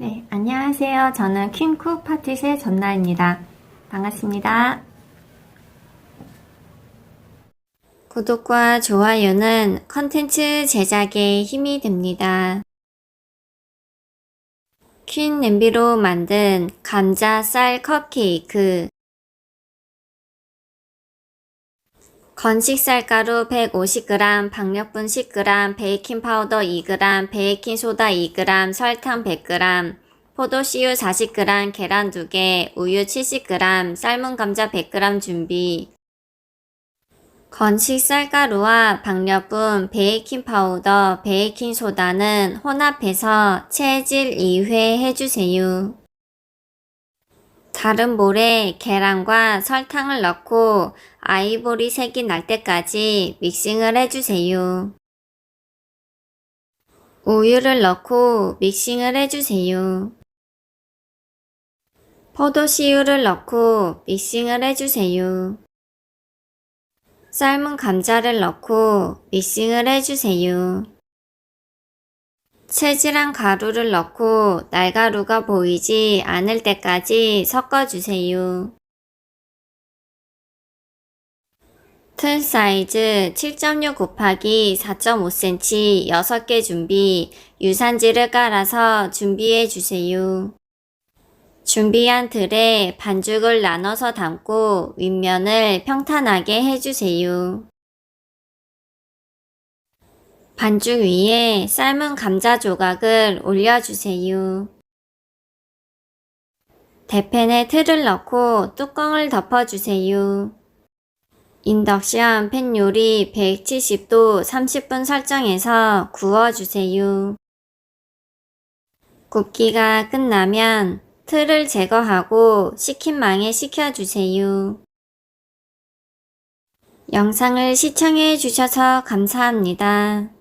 네, 안녕하세요. 저는 퀸쿡 파티의 전나입니다. 반갑습니다. 구독과 좋아요는 컨텐츠 제작에 힘이 됩니다. 퀸 냄비로 만든 감자 쌀 컵케이크 건식 쌀가루 150g, 박력분 10g, 베이킹 파우더 2g, 베이킹 소다 2g, 설탕 100g, 포도씨유 40g, 계란 2개, 우유 70g, 삶은 감자 100g 준비. 건식 쌀가루와 박력분, 베이킹 파우더, 베이킹 소다는 혼합해서 체질 2회 해주세요. 다른 볼에 계란과 설탕을 넣고 아이보리 색이 날 때까지 믹싱을 해주세요. 우유를 넣고 믹싱을 해주세요. 포도씨유를 넣고 믹싱을 해주세요. 삶은 감자를 넣고 믹싱을 해주세요. 체질한 가루를 넣고 날가루가 보이지 않을 때까지 섞어주세요. 틀 사이즈 7.6 곱하기 4.5cm 6개 준비, 유산지를 깔아서 준비해 주세요. 준비한 틀에 반죽을 나눠서 담고 윗면을 평탄하게 해주세요. 반죽 위에 삶은 감자 조각을 올려주세요. 대팬에 틀을 넣고 뚜껑을 덮어주세요. 인덕션 팬 요리 170도 30분 설정해서 구워주세요. 굽기가 끝나면 틀을 제거하고 식힌망에 식혀주세요. 영상을 시청해 주셔서 감사합니다.